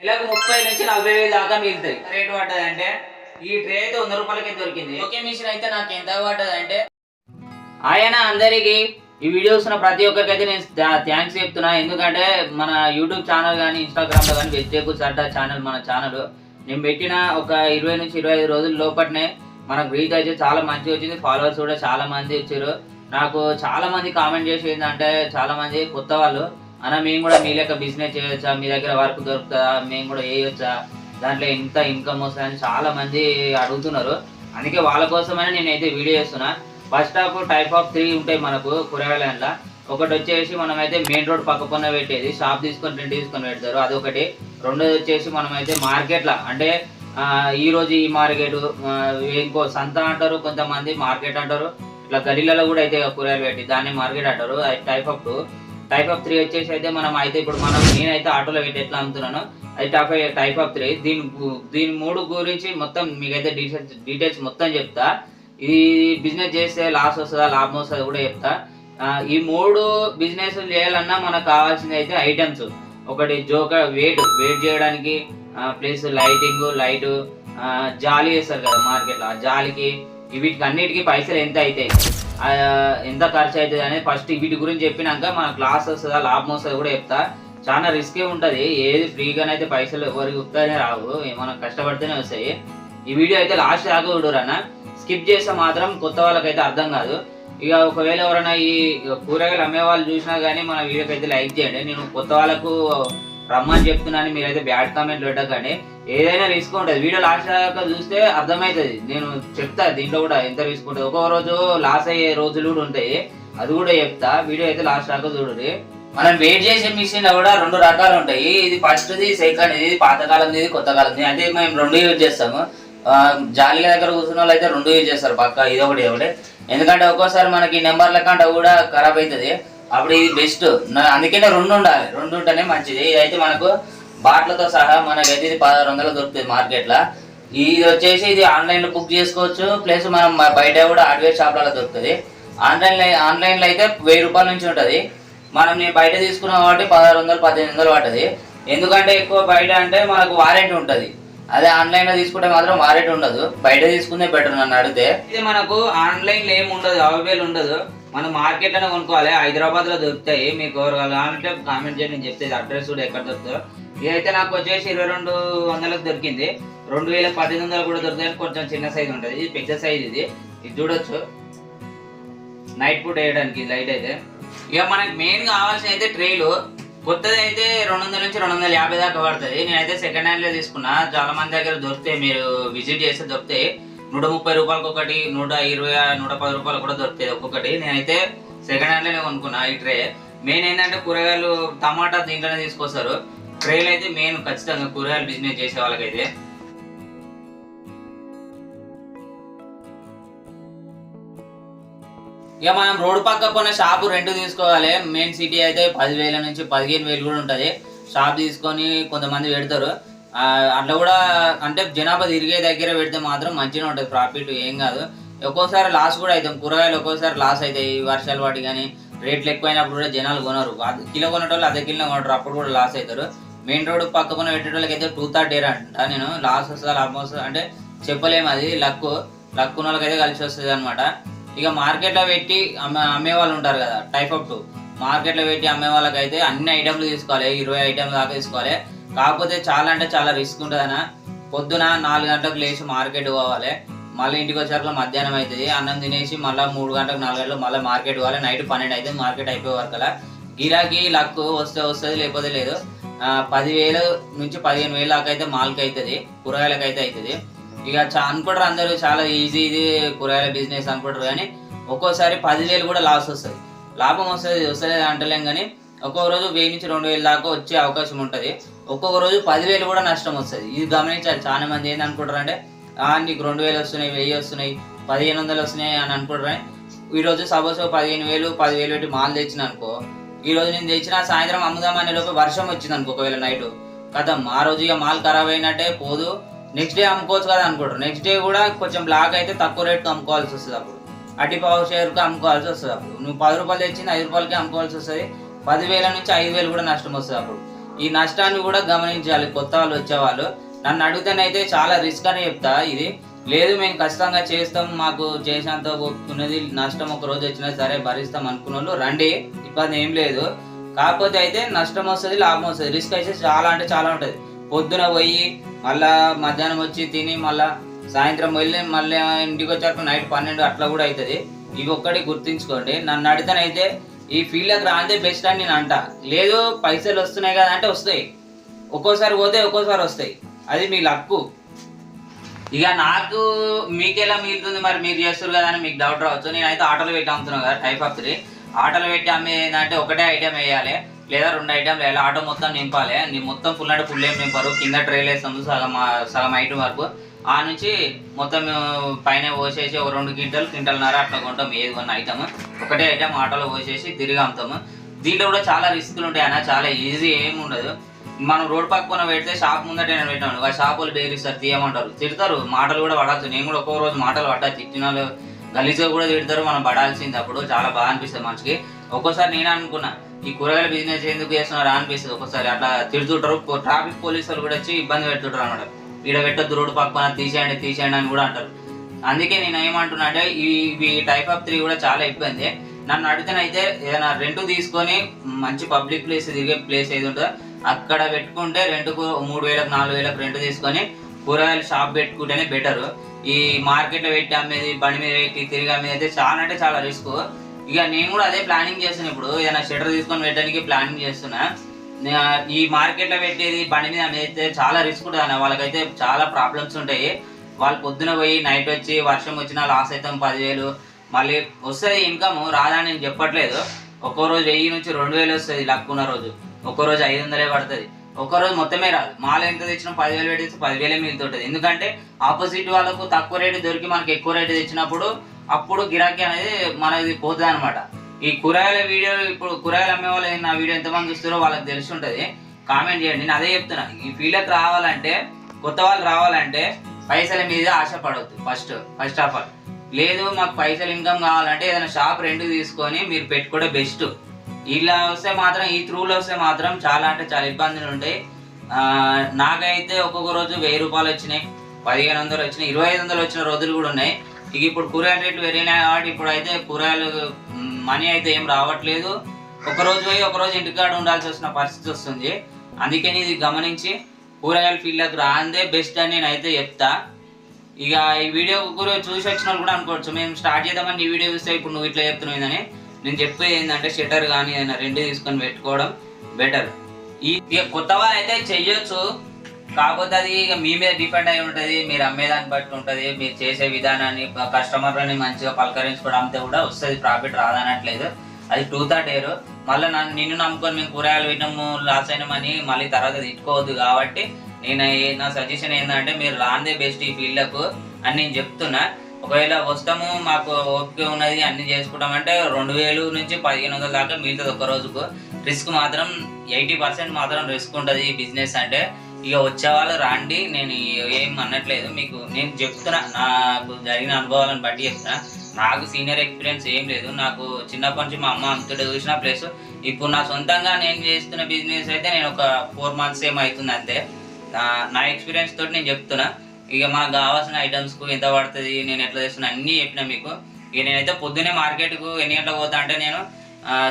నెలకు ముప్పై నుంచి నలభై వేలు దాకా మిగులుతాయి. రేట్ పడ్డది అంటే ఈ ట్రే అయితే వంద రూపాయలకి దొరికింది. ఒకే మిషన్ అయితే నాకు ఎంత పడ్డది అంటే ఆయన అందరికి ఈ వీడియో చూసిన ప్రతి ఒక్కరికి అయితే నేను థ్యాంక్స్ చెప్తున్నా. ఎందుకంటే మన యూట్యూబ్ ఛానల్ కానీ ఇన్స్టాగ్రామ్లో కానీ వెజిటేబుల్స్ అడ్డా ఛానల్ మన ఛానల్. నేను పెట్టిన ఒక ఇరవై నుంచి ఇరవై ఐదు రోజుల లోపట్నే మనకు రీచ్ అయితే చాలా మంచిగా వచ్చింది. ఫాలోవర్స్ కూడా చాలా మంది వచ్చారు. నాకు చాలా మంది కామెంట్ చేసి ఏంటంటే చాలా మంది కొత్త వాళ్ళు అన్న మేము కూడా మీ లెక్క బిజినెస్ చేయొచ్చా? మీ దగ్గర వర్క్ దొరుకుతుందా? మేము కూడా వేయొచ్చా? దాంట్లో ఎంత ఇన్కమ్ వస్తుందని చాలా మంది అడుగుతున్నారు. అందుకే వాళ్ళ కోసమైనా నేనైతే వీడియో చేస్తున్నా. First of type of three ఉంటాయి మనకు కూరగాయల ఒకటి వచ్చేసి మనం అయితే మెయిన్ రోడ్ పక్క పన్న పెట్టేది. షాప్ తీసుకొని రెండు తీసుకొని పెడతారు. అదొకటి. రెండోది వచ్చేసి మనమైతే మార్కెట్ల మార్కెట్లో అంటే ఈ రోజు ఈ మార్కెట్ ఇంకో సంత అంటారు కొంతమంది మార్కెట్ అంటారు. ఇట్లా గలీలలో కూడా అయితే కూరగాయలు పెట్టి దాన్ని మార్కెట్ అంటారు. Type of two type of three వచ్చేసి అయితే మనం అయితే ఇప్పుడు మనం నేనైతే ఆటోలో పెట్టి ఎట్లా అమ్ముతున్నాను అది టైప్ టైప్ ఆఫ్ త్రీ దీని దీని మూడు గురించి మొత్తం మీకైతే డీటెయిల్స్ డీటెయిల్స్ మొత్తం చెప్తా. ఇది బిజినెస్ చేస్తే లాస్ వస్తుందా లాభం వస్తుందా కూడా చెప్తా. ఈ మూడు బిజినెస్ చేయాలన్నా మనకు కావాల్సింది అయితే ఐటమ్స్ ఒకటి జోక వెయిట్ వెయిట్ చేయడానికి ప్లస్ లైటింగ్ లైట్ జాలి వేస్తారు కదా మార్కెట్లో ఆ జాలికి వీటికి అన్నిటికీ పైసలు ఎంత అవుతాయి? ఎంత ఖర్చు అవుతుంది అనేది ఫస్ట్ వీటి గురించి చెప్పినాక మనకు క్లాస్ వస్తుందా లాభం వస్తుందా కూడా చెప్తా. చాలా రిస్కే ఉంటుంది. ఏది ఫ్రీగానైతే పైసలు ఎవరికి వస్తాయనే రావు. మనం కష్టపడితేనే వస్తాయి. ఈ వీడియో అయితే లాస్ట్ దాకా చూడరన్న స్కిప్ చేస్తే మాత్రం కొత్త వాళ్ళకైతే అర్థం కాదు. ఇక ఒకవేళ ఎవరైనా ఈ కూరగాయలు అమ్మే వాళ్ళు చూసినా కానీ మన వీడియోకి అయితే లైక్ చేయండి. నేను కొత్త వాళ్ళకు రమ్మని చెప్తున్నాను. మీరైతే బ్యాడ్ కామెంట్ పెట్టకండి. ఏదైనా రిస్క్ ఉంటుంది వీడియో లాస్ట్ దాకా చూస్తే అర్థమవుతుంది. నేను చెప్తా దీంట్లో కూడా ఎంత రిస్క్ ఉంటుంది ఒక్కొక్క రోజు లాస్ అయ్యే రోజులు కూడా ఉంటాయి. అది కూడా చెప్తా. వీడియో అయితే లాస్ట్ దాకా చూడండి. మనం వెయిట్ చేసే మిషన్లో కూడా రెండు రకాలు ఉంటాయి. ఇది ఫస్ట్ది సెకండ్ ఇది పాతకాలంది ఇది కొత్త కాలంది. అంటే మేము రెండు యూజ్ చేస్తాము. ఆ, జాలీల దగ్గర కూర్చున్న వాళ్ళు అయితే రెండు యూజ్ చేస్తారు పక్క. ఇది ఒకటి ఒకటి. ఎందుకంటే ఒక్కోసారి మనకి నెంబర్ల కంటే కూడా ఖరాబ్ అవుతుంది. అప్పుడు ఇది బెస్ట్ అందుకనే రెండు ఉండాలి. రెండు ఉంటేనే మంచిది. ఇదైతే మనకు బాట్లతో సహా మనకైతే ఇది పదహారు వందలు దొరుకుతుంది మార్కెట్లో. ఇది వచ్చేసి ఇది ఆన్లైన్లో బుక్ చేసుకోవచ్చు. ప్లస్ మనం బయట కూడా హార్డ్వేర్ షాప్లలో దొరుకుతుంది. ఆన్లైన్లో ఆన్లైన్లో అయితే వెయ్యి రూపాయల నుంచి ఉంటుంది. మనం నేను బయట తీసుకున్నాం కాబట్టి పదహారు వందలు పద్దెనిమిది వందలు పడుతుంది ఎందుకంటే ఎక్కువ బయట అంటే మనకు వారంటీ ఉంటుంది. అదే ఆన్లైన్లో తీసుకుంటే మాత్రం వారంటీ ఉండదు. బయట తీసుకుందే బెటర్ నన్ను అడిగితే. ఇది మనకు ఆన్లైన్లో ఏమి ఉండదు అవైలబుల్ ఉండదు. మనం మార్కెట్లోనే కొనుక్కోవాలి. హైదరాబాద్లో దొరుకుతాయి. మీకు ఎవరు కావాలంటే కామెంట్ చేయండి. నేను చెప్తే అడ్రస్ కూడా ఎక్కడ దొరుకుతుందో. ఇదైతే నాకు వచ్చేసి ఇరవై రెండు వందలకు దొరికింది. రెండు వేల పద్దెనిమిది వందలు కూడా దొరుకుతాయి కొంచెం చిన్న సైజ్ ఉంటుంది. ఇది పెద్ద సైజ్ ఇది. ఇది చూడొచ్చు. నైట్ ఫుడ్ వేయడానికి లైట్ అయితే. ఇక మనకి మెయిన్ కావాల్సిన అయితే ట్రైలు కొత్తది అయితే రెండు వందల నుంచి రెండు వందల యాభై దాకా పడుతుంది. నేనైతే సెకండ్ హ్యాండ్లో తీసుకున్నా. చాలా మంది దగ్గర దొరుకుతాయి. మీరు విజిట్ చేస్తే దొరుకుతాయి. నూట ముప్పై రూపాయలకి ఒకటి నూట ఇరవై నూట పది రూపాయలు కూడా దొరుకుతాయి. ఒక్కొక్కటి నేనైతే సెకండ్ హ్యాండ్లోనే కొనుక్కున్నా ఈ ట్రే మెయిన్ ఏంటంటే కూరగాయలు టమాటా దీంట్లోనే తీసుకొస్తారు. ట్రైలు అయితే మెయిన్ ఖచ్చితంగా కూరగాయలు బిజినెస్ చేసే వాళ్ళకైతే. ఇక మనం రోడ్డు పక్క కొన్న షాపు రెంట్ తీసుకోవాలి. మెయిన్ సిటీ అయితే పదివేల నుంచి పదిహేను వేలు కూడా ఉంటుంది. షాప్ తీసుకొని కొంతమంది పెడతారు. అట్లా కూడా అంటే జనాభా తిరిగే దగ్గర పెడితే మాత్రం మంచిగా ఉంటుంది. ప్రాఫిట్ ఏం కాదు. ఒక్కోసారి లాస్ కూడా అవుతాం కూరగాయలు ఒక్కోసారి లాస్ అవుతాయి. వర్షాలు వాటి కానీ రేట్లు ఎక్కువైనప్పుడు కూడా జనాలు కొనరు. అది కిలో కొనేటోళ్ళు అదే కిలో కొనరు. అప్పుడు కూడా లాస్ అవుతారు. మెయిన్ రోడ్ పక్క పక్కన పెట్టేటోళ్ళకి అయితే టూ థర్టీ అంట. నేను లాస్ వస్తుంది లాభం వస్తుంది అంటే చెప్పలేము. అది లక్ లక్ ఉన్న వాళ్ళకైతే కలిసి వస్తుంది అనమాట ఇక మార్కెట్లో పెట్టి అమ్మే అమ్మే వాళ్ళు ఉంటారు కదా టైప్ అప్ టూ మార్కెట్లో పెట్టి అమ్మే వాళ్ళకైతే అన్ని ఐటమ్లు తీసుకోవాలి. ఇరవై ఐటమ్లు దాకా తీసుకోవాలి. కాకపోతే చాలా అంటే చాలా రిస్క్ ఉంటుంది అన్న. పొద్దున నాలుగు గంటలకు లేచి మార్కెట్ పోవాలి. మళ్ళీ ఇంటికి వచ్చేసరికి మధ్యాహ్నం అవుతుంది. అన్నం తినేసి మళ్ళీ మూడు గంటలకు నాలుగు గంటలకు మళ్ళీ మార్కెట్ పోవాలి. నైట్ పన్నెండు అయితే మార్కెట్ అయిపోయే వరకు గిరాకీ లక్ వస్తే వస్తుంది లేకపోతే లేదు. పదివేల పదివేలు నుంచి పదిహేను వేలు దాకా అయితే మాల్కి అవుతుంది. కూరగాయలకు అయితే అవుతుంది. ఇక చా అనుకుంటారు అందరూ చాలా ఈజీ ఇది కూరగాయల బిజినెస్ అనుకుంటారు కానీ ఒక్కోసారి పదివేలు కూడా లాస్ వస్తుంది. లాభం వస్తుంది వస్తలేదు అంటలేం కానీ ఒక్కొక్క రోజు వెయ్యి నుంచి రెండు వేలు దాకా వచ్చే అవకాశం ఉంటుంది. ఒక్కొక్క రోజు పదివేలు కూడా నష్టం వస్తుంది. ఇది గమనించాలి. చాలా మంది ఏందనుకుంటారు అంటే నీకు రెండు వేలు వస్తున్నాయి వెయ్యి వస్తున్నాయి పదిహేను వందలు వస్తున్నాయి అని అనుకుంటారు. ఈరోజు సపోజ్ పదిహేను వేలు పదివేలు పెట్టి మాల్ తెచ్చిన అనుకో ఈ రోజు నేను తెచ్చిన సాయంత్రం అమ్ముదామనే లోపు వర్షం వచ్చింది అనుకో ఒకవేళ నైట్ కథం ఆ రోజు ఇక మాల్ ఖరాబ్ అయినట్టే పోదు. నెక్స్ట్ డే అమ్ముకోవచ్చు కదా అనుకుంటారు. నెక్స్ట్ డే కూడా కొంచెం బ్లాక్ అయితే తక్కువ రేట్కి అమ్ముకోవాల్సి వస్తుంది అప్పుడు. అట్టి పావు షేర్కి అమ్ముకోవాల్సి వస్తుంది అప్పుడు. నువ్వు పది రూపాయలు తెచ్చింది ఐదు రూపాయలకి అమ్ముకోవాల్సి వస్తుంది. పదివేల నుంచి ఐదు వేలు కూడా నష్టం వస్తుంది అప్పుడు. ఈ నష్టాన్ని కూడా గమనించాలి. కొత్త వాళ్ళు వచ్చేవాళ్ళు. నన్ను అడిగితేనైతే చాలా రిస్క్ అని చెప్తా ఇది. లేదు మేము ఖచ్చితంగా చేస్తాం. మాకు చేసినంత ఒప్పుకున్నది నష్టం ఒక రోజు వచ్చినా సరే భరిస్తాం అనుకున్న వాళ్ళు రండి. ఇబ్బంది ఏం లేదు. కాకపోతే అయితే నష్టం వస్తుంది లాభం వస్తుంది. రిస్క్ అయితే చాలా అంటే చాలా ఉంటుంది. పొద్దున పోయి మళ్ళా మధ్యాహ్నం వచ్చి తిని మళ్ళా సాయంత్రం వెళ్ళి మళ్ళీ ఇంటికి వచ్చాక నైట్ పన్నెండు అట్లా కూడా అవుతుంది ఇవి ఒక్కటి గుర్తుంచుకోండి. నన్ను అడిగితేనైతే ఈ ఫీల్డ్కి రాందే బెస్ట్ అని నేను అంట. లేదు పైసలు వస్తున్నాయి కదా అంటే వస్తాయి. ఒక్కోసారి పోతే ఒక్కోసారి వస్తాయి. అది మీ లక్కు. ఇక నాకు మీకెలా మిగులుతుంది మరి? మీరు చేస్తారు కదా అని మీకు డౌట్ రావచ్చు. నేనైతే ఆటోలు పెట్టి అమ్ముతున్నాను కదా టైప్ ఆఫ్ త్రీ ఆటోలో పెట్టి అమ్మే ఏంటంటే ఒకటే ఐటమ్ వేయాలి. లేదా రెండు ఐటమ్ వేయాలి. ఆటో మొత్తం నింపాలి. నీ మొత్తం ఫుల్ అంటే ఫుల్ ఏం నింపారు. కింద ట్రైల్ వేస్తాము సగం సగం ఐటమ్ వరకు. ఆ నుంచి మొత్తం పైన పోసేసి ఒక రెండు క్వింటల్ క్వింటల్నర అట్లా కొంటాం ఏది కొన్న ఐటమ్. ఒకటే ఐటమ్ ఆటోలో పోసేసి తిరిగి అమ్ముతాము దీంట్లో కూడా చాలా రిస్కులు ఉంటాయి అన్న చాలా ఈజీ ఏమి ఉండదు. మనం రోడ్ పక్కన పెడితే షాప్ ముందట నేను పెట్టాను ఆ షాప్ వాళ్ళు బెదిరిస్తారు తీయమంటారు. తిడతారు మాటలు కూడా పడాల్సి నేను కూడా ఒక్కో రోజు మాటలు పడ్డా తిట్టిన వాళ్ళు గలీజ్గా కూడా తిడతారు. మనం పడాల్సింది అప్పుడు చాలా బాగా అనిపిస్తుంది మనిషికి. ఒక్కోసారి నేను అనుకున్నా ఈ కూరగాయల బిజినెస్ ఎందుకు చేస్తున్నారా అనిపిస్తుంది. ఒక్కోసారి అట్లా తిడుతుంటారు. ట్రాఫిక్ పోలీసులు వాళ్ళు కూడా వచ్చి ఇబ్బంది పెడుతుంటారు అన్నమాట. ఈడ పెట్టొద్దు రోడ్డు పక్కన తీసేయండి తీసేయండి అని కూడా అంటారు. అందుకే నేను ఏమంటున్నా అంటే ఈ ఇవి టైప్ ఆఫ్ త్రీ కూడా చాలా ఇబ్బంది. నన్ను అడిగితేనైతే ఏదైనా రెంట్ తీసుకొని మంచి పబ్లిక్ ప్లేస్ తిరిగే ప్లేస్ ఏది ఉంటుందో అక్కడ పెట్టుకుంటే రెంట్కు మూడు వేలకు నాలుగు వేలకు రెంట్ తీసుకొని కూరగాయల షాప్ పెట్టుకుంటేనే బెటర్ ఈ మార్కెట్లో పెట్టి అమ్మేది బండి మీద పెట్టి తిరిగి అమ్మేది అయితే చాలా అంటే చాలా రిస్క్ ఇక నేను కూడా అదే ప్లానింగ్ చేస్తున్నా ఇప్పుడు. ఏదైనా షెటర్ తీసుకొని పెట్టడానికి ప్లానింగ్ చేస్తున్నా. ఈ మార్కెట్లో పెట్టేది బండి మీద అయితే చాలా రిస్క్ ఉంటుంది అన్న. వాళ్ళకైతే చాలా ప్రాబ్లమ్స్ ఉంటాయి. వాళ్ళు పొద్దున పోయి నైట్ వచ్చి వర్షం వచ్చినా లాస్ అవుతాం పదివేలు. మళ్ళీ వస్తుంది ఇన్కమ్ రాదని నేను చెప్పట్లేదు. ఒక్కో రోజు వెయ్యి నుంచి రెండు వేలు వస్తుంది లక్కున్న రోజు. ఒక్కో రోజు ఐదు వందలే పడుతుంది. ఒక్కో రోజు మొత్తమే రాదు. మాల ఎంత తెచ్చినా పదివేలు పెట్టేసి పదివేలే మిగులుతుంటుంది. ఎందుకంటే ఆపోజిట్ వాళ్ళకు తక్కువ రేటు దొరికి మనకి ఎక్కువ రేటు తెచ్చినప్పుడు అప్పుడు గిరాకీ అనేది మనది పోతుంది అనమాట ఈ కూరగాయల వీడియో ఇప్పుడు కూరగాయలు అమ్మే వాళ్ళు నా వీడియో ఎంతమంది చూస్తారో వాళ్ళకి తెలిసి ఉంటుంది కామెంట్ చేయండి. నేను అదే చెప్తున్నా. ఈ ఫీల్డ్కి రావాలంటే కొత్త వాళ్ళు రావాలంటే పైసల మీద ఆశపడవద్దు ఫస్ట్ ఫస్ట్ ఆఫ్ ఆల్ లేదు మాకు పైసలు ఇన్కమ్ కావాలంటే ఏదైనా షాప్ రెంట్ తీసుకొని మీరు పెట్టుకోవడం బెస్ట్ ఇలా వస్తే మాత్రం ఈ త్రూలో వస్తే మాత్రం చాలా అంటే చాలా ఇబ్బందులు ఉంటాయి. నాకైతే ఒక్కొక్క రోజు వెయ్యి రూపాయలు వచ్చినాయి. పదిహేను వందలు వచ్చినాయి. ఇరవై ఐదు వందలు వచ్చిన రోజులు కూడా ఉన్నాయి. ఇక ఇప్పుడు కూరగాయల రేట్లు పెరిగినాయి కాబట్టి ఇప్పుడు అయితే కూరగాయలు మనీ అయితే ఏం రావట్లేదు. ఒక రోజు పోయి ఒక రోజు ఇంటికాడ ఉండాల్సి వచ్చిన పరిస్థితి వస్తుంది. అందుకని ఇది గమనించి కూరగాయల ఫీల్డ్లోకి రాందే బెస్ట్ అని నేనైతే చెప్తా. ఇక ఈ వీడియో కూడా చూసి వచ్చిన వాళ్ళు కూడా అనుకోవచ్చు. మేము స్టార్ట్ చేద్దామని ఈ వీడియో చూస్తే ఇప్పుడు నువ్వు ఇట్లా చెప్తున్నావు నేను చెప్పేది ఏంటంటే షటర్ కానీ ఏదైనా రెండు తీసుకొని పెట్టుకోవడం బెటర్. ఈ ఇక కొత్త వాళ్ళు అయితే చెయ్యొచ్చు. కాకపోతే అది ఇక మీ మీద డిపెండ్ అయి ఉంటుంది మీరు అమ్మేదాన్ని బట్టి ఉంటుంది మీరు చేసే విధానాన్ని కస్టమర్లని మంచిగా పలకరించుకోవడం అంతే కూడా వస్తుంది ప్రాఫిట్ రాదనట్లేదు. అది టూ థర్డ్ ఇయర్ మళ్ళీ నన్ను నిన్ను నమ్ముకొని మేము కూరగాయలు విన్నాము లాస్ అయినామని మళ్ళీ తర్వాత తిట్టుకోవద్దు కాబట్టి నేను నా సజెషన్ ఏంటంటే మీరు రాందే బెస్ట్ ఈ ఫీల్డ్లకు అని నేను చెప్తున్నా. ఒకవేళ వస్తాము మాకు ఓపిక ఉన్నది అన్ని చేసుకుంటాం అంటే రెండు వేలు నుంచి పదిహేను వందల దాకా మిగులుతుంది ఒక రోజుకు. రిస్క్ మాత్రం ఎయిటీ పర్సెంట్ మాత్రం రిస్క్ ఉంటుంది ఈ బిజినెస్ అంటే. ఇక వచ్చే వాళ్ళు రాండి నేను ఏం అనట్లేదు. మీకు నేను చెప్తున్నా నాకు జరిగిన అనుభవాలను బట్టి చెప్తున్నా. నాకు సీనియర్ ఎక్స్పీరియన్స్ ఏం లేదు. నాకు చిన్నప్పటి నుంచి మా అమ్మ అంతటి చూసిన ప్లేస్. ఇప్పుడు నా సొంతంగా నేను చేస్తున్న బిజినెస్ అయితే నేను ఒక ఫోర్ మంత్స్ ఏమవుతుంది అంతే. నా- ఎక్స్పీరియన్స్ తోటి నేను చెప్తున్నా. ఇక మనకు కావాల్సిన ఐటమ్స్కు ఎంత పడుతుంది నేను ఎట్లా చేస్తున్నా అన్నీ చెప్పిన మీకు. ఇక నేనైతే పొద్దున్నే మార్కెట్కు ఎన్ని గంటలకు పోతా అంటే నేను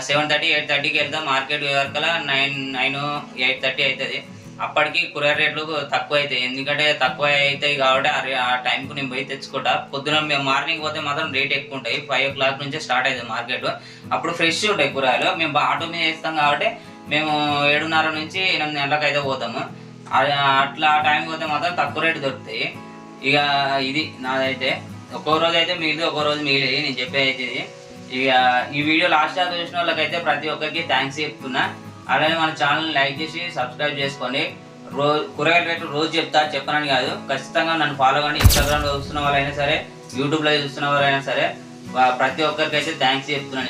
సెవెన్ థర్టీ ఎయిట్ థర్టీకి వెళ్తా. మార్కెట్ వరకలా నైన్ నైన్ ఎయిట్ థర్టీ అవుతుంది. అప్పటికి కూరగాయ రేట్లు తక్కువ అవుతాయి ఎందుకంటే తక్కువ అవుతాయి కాబట్టి ఆ టైంకు నేను పోయి తెచ్చుకుంటా. పొద్దున మేము మార్నింగ్ పోతే మాత్రం రేట్ ఎక్కువ ఉంటాయి. ఫైవ్ ఓ క్లాక్ నుంచే స్టార్ట్ అవుతుంది మార్కెట్. అప్పుడు ఫ్రెష్ ఉంటాయి కూరగాయలు. మేము ఆటో మీద వేస్తాం కాబట్టి మేము ఏడున్నర నుంచి ఎనిమిది గంటలకు అయితే పోతాము. అట్లా ఆ టైం పోతే మాత్రం తక్కువ రేటు దొరుకుతాయి. ఇక ఇది నాదైతే. ఒక్కో రోజు అయితే మిగిలింది ఒక్కో రోజు మిగిలి నేను చెప్పేది అయితే ఇది. ఇక ఈ వీడియో లాస్ట్ దాకా చూసిన వాళ్ళకైతే ప్రతి ఒక్కరికి థ్యాంక్స్ చెప్తున్నా. అలాగే మన ఛానల్ని లైక్ చేసి సబ్స్క్రైబ్ చేసుకోండి. రోజు కూరగాయల రేట్లు రోజు చెప్తా చెప్పనని కాదు. ఖచ్చితంగా నన్ను ఫాలో కానీ ఇన్స్టాగ్రామ్లో చూస్తున్న వాళ్ళైనా సరే యూట్యూబ్లో చూస్తున్న వాళ్ళైనా సరే ప్రతి ఒక్కరికి అయితే థ్యాంక్స్ చెప్తున్నాను